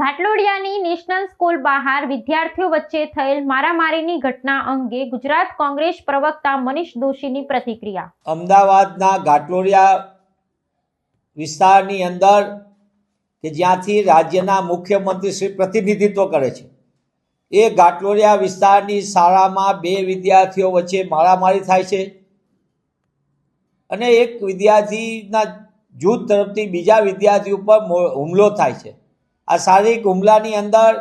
ઘાટલોડિયાની national school બહાર વિદ્યાર્થીઓ વચ્ચે થયેલ મારામારીની ઘટના અંગે ગુજરાત કોંગ્રેસ પ્રવક્તા મનીષ દોશીની પ્રતિક્રિયા. અમદાવાદના ઘાટલોડિયા વિસ્તારની અંદર કે જ્યાંથી રાજ્યના મુખ્યમંત્રી શ્રી પ્રતિનિધિત્વ કરે છે, એ ઘાટલોડિયા વિસ્તારની શાળામાં બે વિદ્યાર્થીઓ વચ્ચે મારામારી થાય છે અને એક વિદ્યાર્થીના જૂથ તરફથી બીજા વિદ્યાર્થી ઉપર હુમલો થાય છે. આ શારીરિક હુમલાની અંદર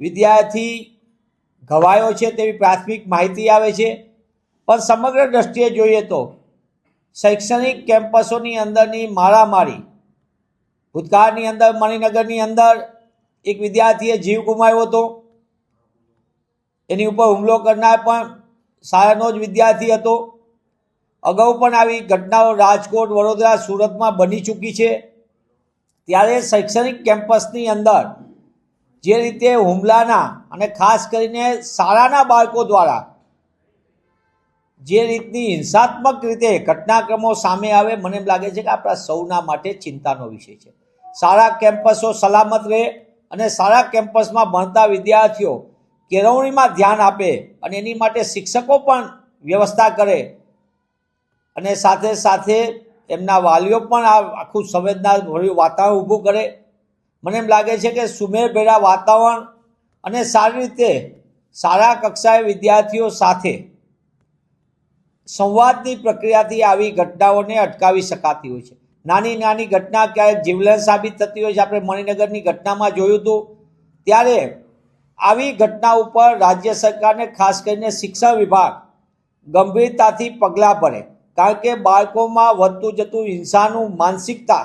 વિદ્યાર્થી ઘવાયો છે તેવી પ્રાથમિક માહિતી આવે છે. પણ સમગ્ર દ્રષ્ટિએ જોઈએ તો શૈક્ષણિક કેમ્પસોની અંદરની મારામારી, ભૂતકાળની અંદર, મણિનગરની અંદર એક વિદ્યાર્થીએ જીવ ગુમાવ્યો હતો. એની ઉપર હુમલો કરનાર પણ શાળાનો જ વિદ્યાર્થી હતો. અગાઉ પણ આવી ઘટનાઓ રાજકોટ, વડોદરા, સુરતમાં બની ચૂકી છે. ત્યારે શૈક્ષણિક કેમ્પસની અંદર જે રીતે હુમલાના અને ખાસ કરીને શાળાના બાળકો દ્વારા જે રીતની હિંસાત્મક રીતે ઘટનાક્રમો સામે આવે, મને એમ લાગે છે કે આપણા સૌના માટે ચિંતાનો વિષય છે. શાળા કેમ્પસો સલામત રહે અને શાળા કેમ્પસમાં ભણતા વિદ્યાર્થીઓ કેળવણીમાં ધ્યાન આપે અને એની માટે શિક્ષકો પણ વ્યવસ્થા કરે અને સાથે સાથે એમના વાલીઓ પણ આ આખું સંવેદના ભર્યું વાતાવરણ ઊભું કરે. મને એમ લાગે છે કે સુમેળભેરા વાતાવરણ અને સારી રીતે શાળા કક્ષાએ વિદ્યાર્થીઓ સાથે સંવાદની પ્રક્રિયાથી આવી ઘટનાઓને અટકાવી શકાતી હોય છે. નાની નાની ઘટના ક્યારેક જીવલેણ સાબિત થતી હોય છે. આપણે મણિનગરની ઘટનામાં જોયું હતું. ત્યારે આવી ઘટના ઉપર રાજ્ય સરકારને ખાસ કરીને શિક્ષણ વિભાગ ગંભીરતાથી પગલાં ભરે. કારણ કે બાળકોમાં વધતું જતું હિંસાનું માનસિકતા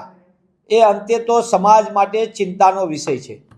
એ અંતે તો સમાજ માટે ચિંતાનો વિષય છે.